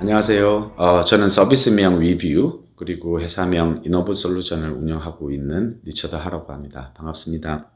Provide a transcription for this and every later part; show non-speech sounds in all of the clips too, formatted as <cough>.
안녕하세요. 어, 저는 서비스명 위뷰 그리고 회사명 이노브 솔루션을 운영하고 있는 리처드 하라고 합니다. 반갑습니다.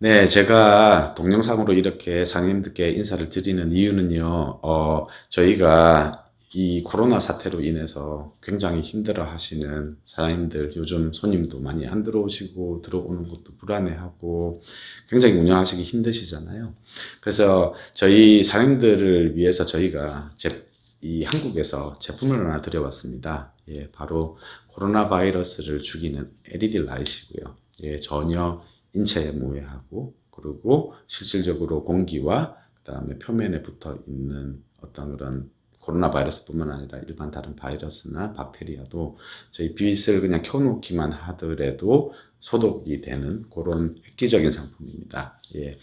네, 제가 동영상으로 이렇게 상인들께 인사를 드리는 이유는요, 어, 저희가 이 코로나 사태로 인해서 굉장히 힘들어 하시는 사장님들, 요즘 손님도 많이 안 들어오시고, 들어오는 것도 불안해하고, 굉장히 운영하시기 힘드시잖아요. 그래서 저희 사장님들을 위해서 저희가 제, 이 한국에서 제품을 하나 들여왔습니다. 예, 바로 코로나 바이러스를 죽이는 LED 라이트이고요. 예, 전혀 인체에 무해하고 그리고 실질적으로 공기와 그다음에 표면에 붙어 있는 어떤 그런 코로나 바이러스뿐만 아니라 일반 다른 바이러스나 박테리아도 저희 빛을 그냥 켜놓기만 하더라도 소독이 되는 그런 획기적인 상품입니다. 예.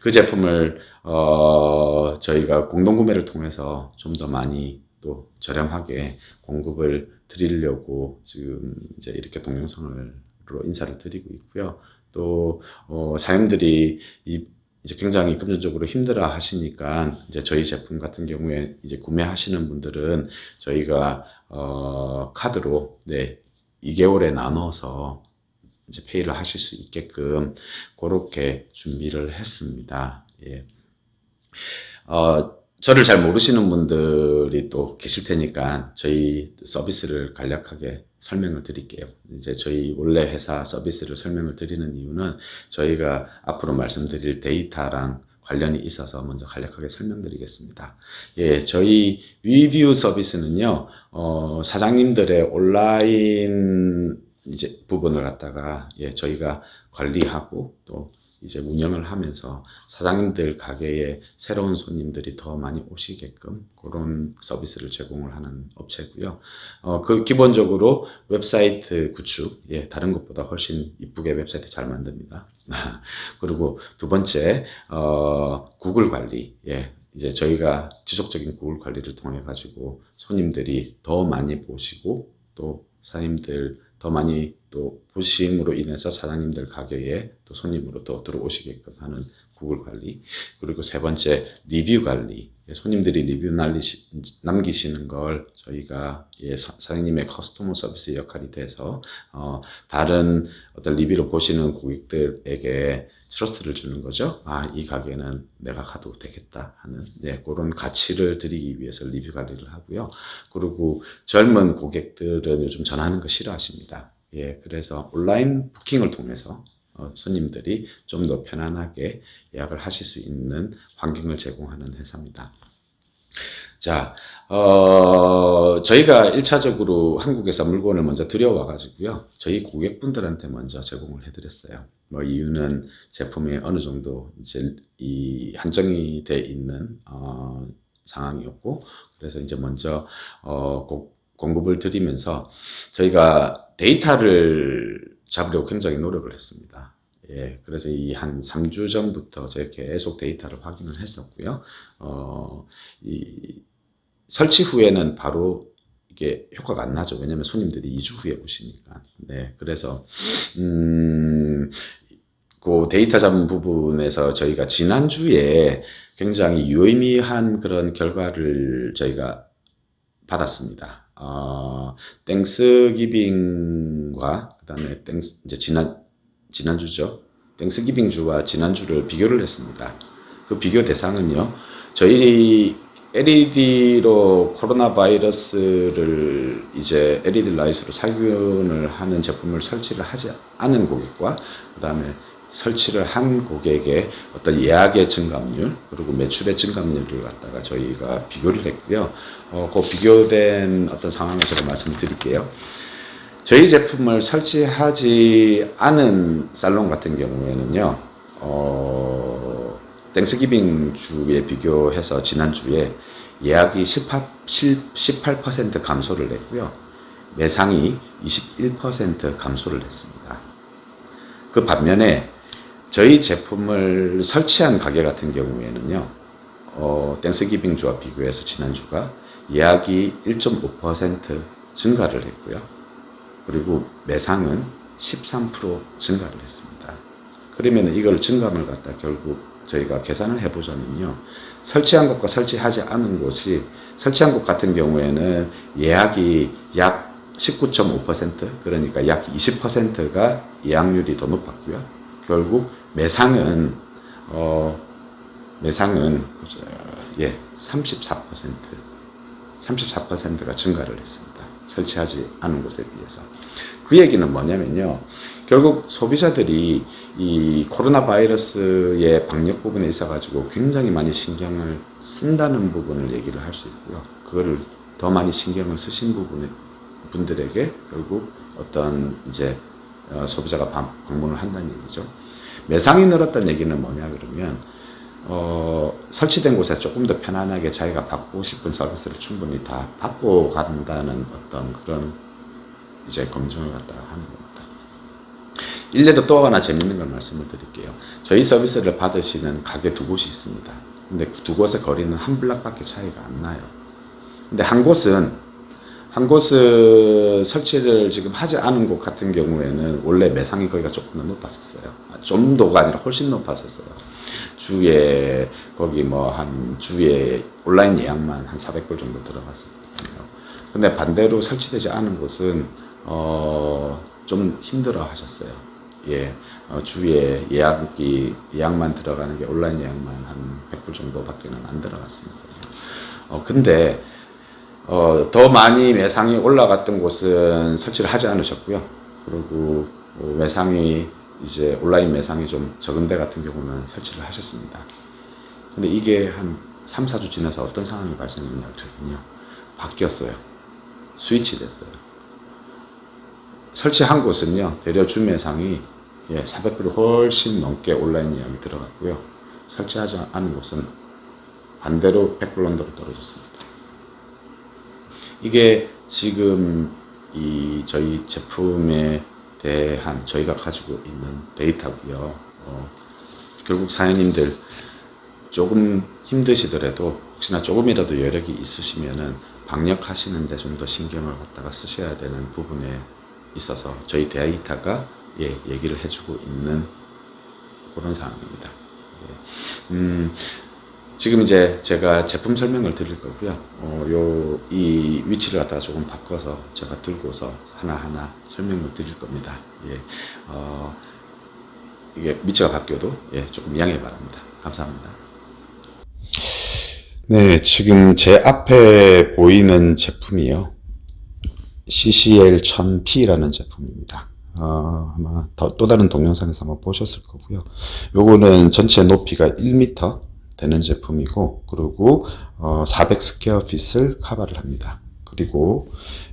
그 제품을 어, 저희가 공동 구매를 통해서 좀 더 많이 또 저렴하게 공급을 드리려고 지금 이제 이렇게 동영상으로 인사를 드리고 있고요. 또 어, 사장님들이 이 이제 굉장히 금전적으로 힘들어 하시니까 이제 저희 제품 같은 경우에 이제 구매하시는 분들은 저희가 어, 카드로 네 2개월에 나눠서 이제 페이를 하실 수 있게끔 그렇게 준비를 했습니다. 예. 어, 저를 잘 모르시는 분들이 또 계실 테니까 저희 서비스를 간략하게 설명을 드릴게요. 이제 저희 원래 회사 서비스를 설명을 드리는 이유는 저희가 앞으로 말씀드릴 데이터랑 관련이 있어서 먼저 간략하게 설명드리겠습니다. 예, 저희 리뷰 서비스는요, 어, 사장님들의 온라인 이제 부분을 갖다가 예, 저희가 관리하고 또 이제 운영을 하면서 사장님들 가게에 새로운 손님들이 더 많이 오시게끔 그런 서비스를 제공을 하는 업체고요. 어, 그 기본적으로 웹사이트 구축, 예, 다른 것보다 훨씬 이쁘게 웹사이트 잘 만듭니다. <laughs> 그리고 두 번째, 어, 구글 관리, 예, 이제 저희가 지속적인 구글 관리를 통해 가지고 손님들이 더 많이 보시고 또 사장님들 더 많이 또 보심으로 인해서 사장님들 가게에 또 손님으로 또 들어오시게끔 하는 구글 관리 그리고 세 번째 리뷰 관리. 예, 손님들이 리뷰 날리시, 남기시는 걸 저희가 예, 사, 사장님의 커스터머 서비스 역할이 돼서 어, 다른 어떤 리뷰를 보시는 고객들에게 트러스트를 주는 거죠. 아, 이 가게는 내가 가도 되겠다 하는 네, 그런 가치를 드리기 위해서 리뷰 관리를 하고요. 그리고 젊은 고객들은 요즘 전화하는 거 싫어하십니다. 예, 그래서 온라인 부킹을 통해서 어, 손님들이 좀 더 편안하게 예약을 하실 수 있는 환경을 제공하는 회사입니다. 자, 어, 저희가 1차적으로 한국에서 물건을 먼저 들여와가지고요. 저희 고객분들한테 먼저 제공을 해드렸어요. 뭐 이유는 제품이 어느 정도 이제 이 한정이 돼 있는, 어, 상황이었고, 그래서 이제 먼저, 어, 고, 공급을 드리면서 저희가 데이터를 잡으려고 굉장히 노력을 했습니다. 예, 그래서 이 한 3주 전부터 제가 계속 데이터를 확인을 했었고요. 어, 이 설치 후에는 바로 이게 효과가 안 나죠. 왜냐면 손님들이 2주 후에 오시니까. 네, 그래서, 음, 그 데이터 잡은 부분에서 저희가 지난주에 굉장히 유의미한 그런 결과를 저희가 받았습니다. 어, 땡스기빙과 그다음에 땡스 이제 지난 지난주죠. 땡스기빙 주와 지난주를 비교를 했습니다. 그 비교 대상은요. 저희 LED로 코로나 바이러스를 이제 LED 라이트로 살균을 하는 제품을 설치를 하지 않은 고객과 그 다음에 설치를 한 고객의 어떤 예약의 증감률 그리고 매출의 증감률을 갖다가 저희가 비교를 했고요. 어, 그 비교된 어떤 상황을 제가 말씀드릴게요. 저희 제품을 설치하지 않은 살롱 같은 경우에는요, 어, 땡스기빙 주에 비교해서 지난주에 예약이 18, 18% 감소를 했고요. 매상이 21% 감소를 했습니다. 그 반면에 저희 제품을 설치한 가게 같은 경우에는요, 어, 땡스기빙 주와 비교해서 지난주가 예약이 1.5% 증가를 했고요. 그리고 매상은 13% 증가를 했습니다. 그러면 이걸 증감을 갖다 결국 저희가 계산을 해보자면요. 설치한 곳과 설치하지 않은 곳이 설치한 곳 같은 경우에는 예약이 약 19.5% 그러니까 약 20%가 예약률이 더 높았고요. 결국 매상은 어 매상은 예 34% 34%가 증가를 했습니다. 설치하지 않은 곳에 비해서. 그 얘기는 뭐냐면요. 결국 소비자들이 이 코로나 바이러스의 방역 부분에 있어가지고 굉장히 많이 신경을 쓴다는 부분을 얘기를 할 수 있고요. 그거를 더 많이 신경을 쓰신 부분에 분들에게 결국 어떤 이제 어, 소비자가 방- 방문을 한다는 얘기죠. 매상이 늘었다는 얘기는 뭐냐 그러면 어, 설치된 곳에 조금 더 편안하게 자기가 받고 싶은 서비스를 충분히 다 받고 간다는 어떤 그런 이제 검증을 갖다가 하는 겁니다. 일례로 또 하나 재밌는 걸 말씀을 드릴게요. 저희 서비스를 받으시는 가게 두 곳이 있습니다. 근데 두 곳의 거리는 한 블락밖에 차이가 안 나요. 근데 한 곳은 한 곳은 설치를 지금 하지 않은 곳 같은 경우에는 원래 매상이 거기가 조금 더 높았었어요. 아, 좀 더가 아니라 훨씬 높았었어요. 주에 거기 뭐 한 주에 온라인 예약만 한 400불 정도 들어갔었거든요. 근데 반대로 설치되지 않은 곳은 어, 좀 힘들어 하셨어요. 예, 어, 주에 예약이 예약만 들어가는 게 온라인 예약만 한 100불 정도밖에는 안 들어갔습니다. 어, 근데 어, 더 많이 매상이 올라갔던 곳은 설치를 하지 않으셨고요. 그리고 어, 매상이 이제 온라인 매상이 좀 적은 데 같은 경우는 설치를 하셨습니다. 근데 이게 한 3, 4주 지나서 어떤 상황이 발생했냐 그랬군요. 바뀌었어요. 스위치 됐어요. 설치한 곳은요, 대려 주 매상이 예, 400불 훨씬 넘게 온라인 예약이 들어갔고요. 설치하지 않은 곳은 반대로 100불 정도로 떨어졌습니다. 이게 지금 이 저희 제품에 대한 저희가 가지고 있는 데이터고요. 어, 결국 사연님들 조금 힘드시더라도 혹시나 조금이라도 여력이 있으시면은 방역하시는데 좀 더 신경을 갖다가 쓰셔야 되는 부분에 있어서 저희 데이터가 예, 얘기를 해주고 있는 그런 상황입니다. 예. 음, 지금 이제 제가 제품 설명을 드릴 거고요. 어, 요, 이 위치를 갖다가 조금 바꿔서 제가 들고서 하나하나 설명을 드릴 겁니다. 예, 어, 이게 위치가 바뀌어도 예, 조금 양해 바랍니다. 감사합니다. 네, 지금 제 앞에 보이는 제품이요. CCL 1000P라는 제품입니다. 어, 아마 더- 또 다른 동영상에서 한번 보셨을 거고요. 요거는 전체 높이가 1m 되는 제품이고, 그리고 어, 400 스퀘어 핏을 커버를 합니다. 그리고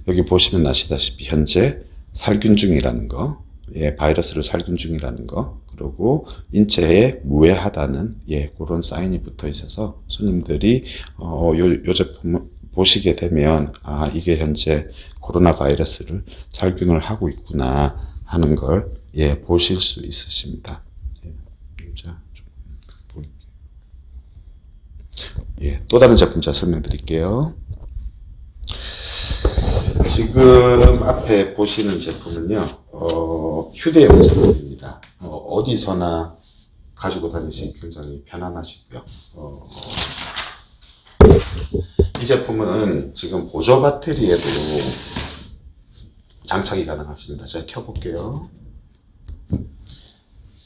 여기 보시면 아시다시피 현재 살균 중이라는 거, 예, 바이러스를 살균 중이라는 거, 그리고 인체에 무해하다는 예, 그런 사인이 붙어 있어서 손님들이 어, 요, 요 제품을 보시게 되면 아, 이게 현재 코로나 바이러스를 살균을 하고 있구나 하는 걸 예, 보실 수 있으십니다. 예, 자, 좀 보일게요. 예, 또 다른 제가 설명드릴게요. 지금 앞에 보시는 제품은요, 어, 휴대용 제품입니다. 어, 디서나 가지고 다니시기 굉장히 편안하시고요. 어, 이 제품은 지금 보조 배터리에도 장착이 가능하십니다. 제가 켜볼게요.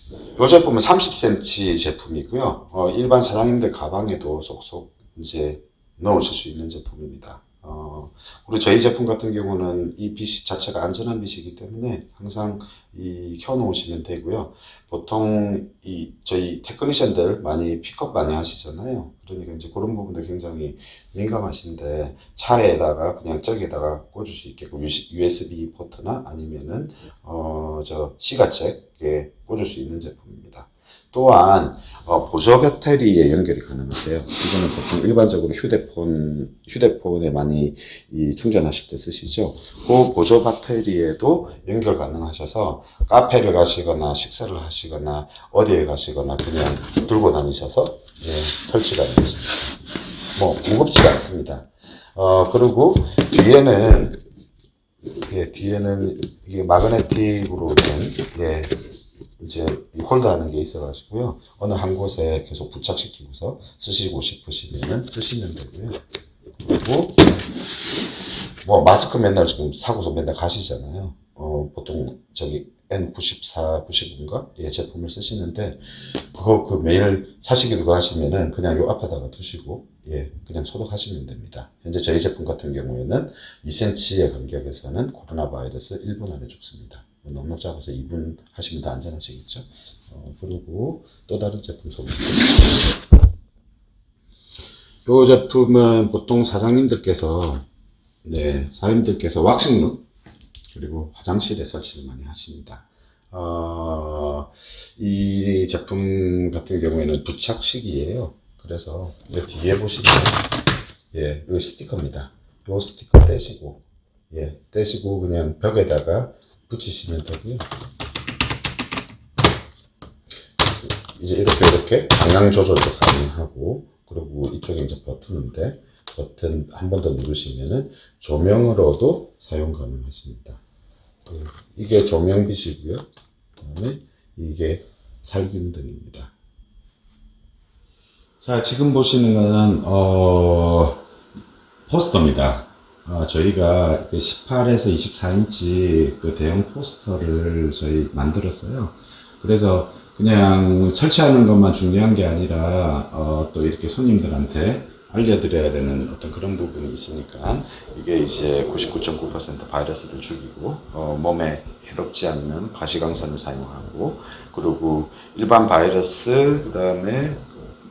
이 제품은 30cm 제품이고요. 어, 일반 사장님들 가방에도 쏙쏙 이제 넣으실 수 있는 제품입니다. 어, 그리고 저희 제품 같은 경우는 이 빛이 자체가 안전한 빛이기 때문에 항상 이 켜놓으시면 되고요. 보통 이 저희 테크니션들 많이 픽업 많이 하시잖아요. 그러니까 이제 그런 부분들 굉장히 민감하신데 차에다가 그냥 저기에다가 꽂을 수 있게끔 USB 포트나 아니면은 어저 시가잭에 꽂을 수 있는 제품입니다. 또한 어, 보조 배터리에 연결이 가능하세요. 이거는 보통 일반적으로 휴대폰 휴대폰에 많이 이 충전하실 때 쓰시죠. 그 보조 배터리에도 연결 가능하셔서 카페를 가시거나 식사를 하시거나 어디에 가시거나 그냥 들고 다니셔서 예, 설치가 되십니다. 뭐 무겁지가 않습니다. 어 그리고 뒤에는 예, 뒤에는 이게 마그네틱으로 된 예, 이제 이 홀더하는 게 있어가지고요. 어느 한 곳에 계속 부착시키고서 쓰시고 싶으시면 쓰시면 되고요. 그리고 뭐 마스크 맨날 지금 사고서 맨날 가시잖아요. 어 보통 저기 N94, 95인가 예 제품을 쓰시는데 그거 그 매일 사시기도 하시면은 그냥 요 앞에다가 두시고 예 그냥 소독하시면 됩니다. 현재 저희 제품 같은 경우에는 2cm의 간격에서는 코로나 바이러스 1분 안에 죽습니다. 너무 작아서 2분 하시면 더 안전하시겠죠. 어, 그리고 또 다른 제품 소개드릴게요. 이 제품은 보통 사장님들께서 네 사장님들께서 왁싱룸 그리고 화장실에 설치를 많이 하십니다. 어, 이 제품 같은 경우에는 부착식이에요. 그래서 이 뒤에 보시면 예, 이 스티커입니다. 이 스티커 떼시고 예, 떼시고 그냥 벽에다가 붙이시면 되고요. 이제 이렇게 이렇게 방향 조절도 가능하고 그리고 이쪽에 이제 버튼인데 버튼 한 번 더 누르시면은 조명으로도 사용 가능하십니다. 예, 이게 조명빛이고요. 그다음에 이게 살균등입니다. 자, 지금 보시는 거는 어, 포스터입니다. 아, 저희가 18에서 24인치 그 대형 포스터를 저희 만들었어요. 그래서 그냥 설치하는 것만 중요한 게 아니라 어, 또 이렇게 손님들한테 알려드려야 되는 어떤 그런 부분이 있으니까 이게 이제 99.9% 바이러스를 죽이고 어, 몸에 해롭지 않는 과시광선을 사용하고 그리고 일반 바이러스 그 다음에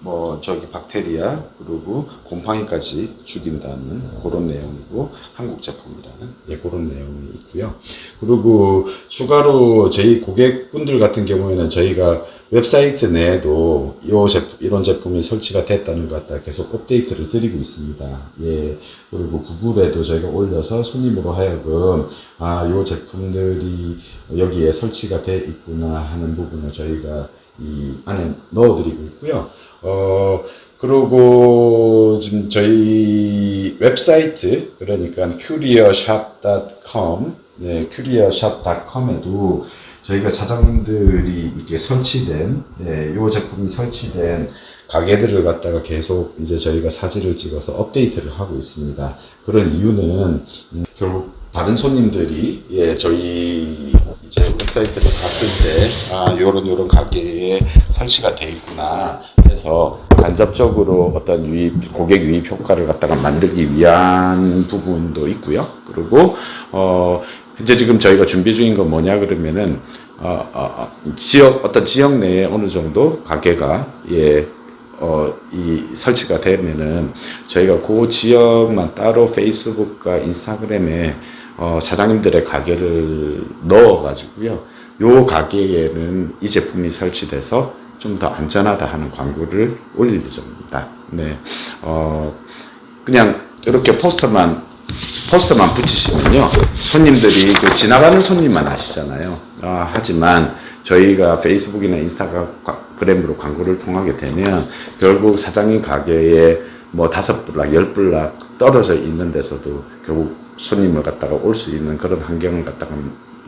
뭐 저기 박테리아 그리고 곰팡이까지 죽인다는 그런 내용이고 한국 제품이라는 예 그런 내용이 있고요. 그리고 추가로 저희 고객분들 같은 경우에는 저희가 웹사이트 내에도 요 제품, 이런 제품이 설치가 됐다는 것 같다 계속 업데이트를 드리고 있습니다. 예. 그리고 구글에도 저희가 올려서 손님으로 하여금 아, 요 제품들이 여기에 설치가 돼 있구나 하는 부분을 저희가 이 안에 넣어드리고 있고요. 어, 그리고 지금 저희 웹사이트, 그러니까 couriershop.com, 네, couriershop.com에도 저희가 사장님들이 이렇게 설치된, 네, 요 제품이 설치된 가게들을 갖다가 계속 이제 저희가 사진을 찍어서 업데이트를 하고 있습니다. 그런 이유는 음, 결국 다른 손님들이 예 저희 이제 웹사이트를 봤을 때아 요런 요런 가게에 설치가 돼 있구나 해서 간접적으로 어떤 유입 고객 유입 효과를 갖다가 만들기 위한 부분도 있고요. 그리고 어 현재 지금 저희가 준비 중인 건 뭐냐 그러면은 어, 어, 어, 지역 어떤 지역 내에 어느 정도 가게가 예 어, 이 설치가 되면은 저희가 그 지역만 따로 페이스북과 인스타그램에 어, 사장님들의 가게를 넣어가지고요. 요 가게에는 이 제품이 설치돼서 좀 더 안전하다 하는 광고를 올릴 예정입니다. 네. 어, 그냥 이렇게 포스터만, 포스터만 붙이시면요. 손님들이 그 지나가는 손님만 아시잖아요. 아, 하지만 저희가 페이스북이나 인스타 그램으로 광고를 통하게 되면 결국 사장님 가게에 뭐 다섯 블락, 열 블락 떨어져 있는 데서도 결국 손님을 갖다가 올 수 있는 그런 환경을 갖다가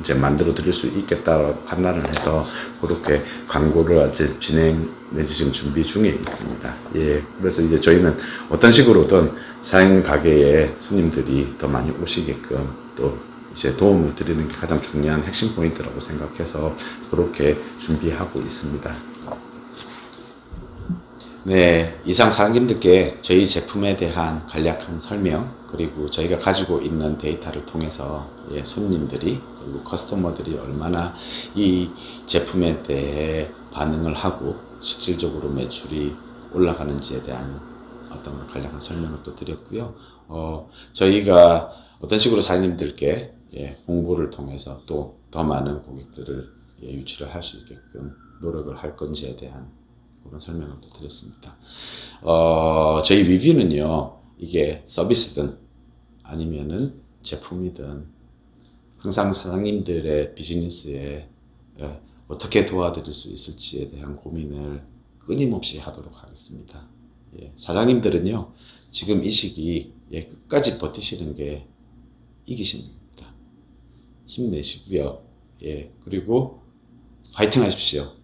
이제 만들어 드릴 수 있겠다 판단을 해서 그렇게 광고를 이제 진행 내지 지금 준비 중에 있습니다. 예. 그래서 이제 저희는 어떤 식으로든 사장님 가게에 손님들이 더 많이 오시게끔 또 이제 도움을 드리는 게 가장 중요한 핵심 포인트라고 생각해서 그렇게 준비하고 있습니다. 네, 이상 사장님들께 저희 제품에 대한 간략한 설명 그리고 저희가 가지고 있는 데이터를 통해서 예, 손님들이 그리고 커스터머들이 얼마나 이 제품에 대해 반응을 하고 실질적으로 매출이 올라가는지에 대한 어떤 간략한 설명을 또 드렸고요. 어, 저희가 어떤 식으로 사장님들께 예, 홍보를 통해서 또 더 많은 고객들을 예, 유치를 할 수 있게끔 노력을 할 건지에 대한 그런 설명을 또 드렸습니다. 어, 저희 리뷰는요, 이게 서비스든 아니면은 제품이든 항상 사장님들의 비즈니스에 예, 어떻게 도와드릴 수 있을지에 대한 고민을 끊임없이 하도록 하겠습니다. 예, 사장님들은요, 지금 이 시기 예, 끝까지 버티시는 게 이기시는 겁니다. 힘내시고요. 예, 그리고 화이팅 하십시오.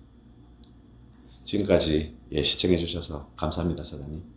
지금까지 예, 시청해 주셔서 감사합니다, 사장님.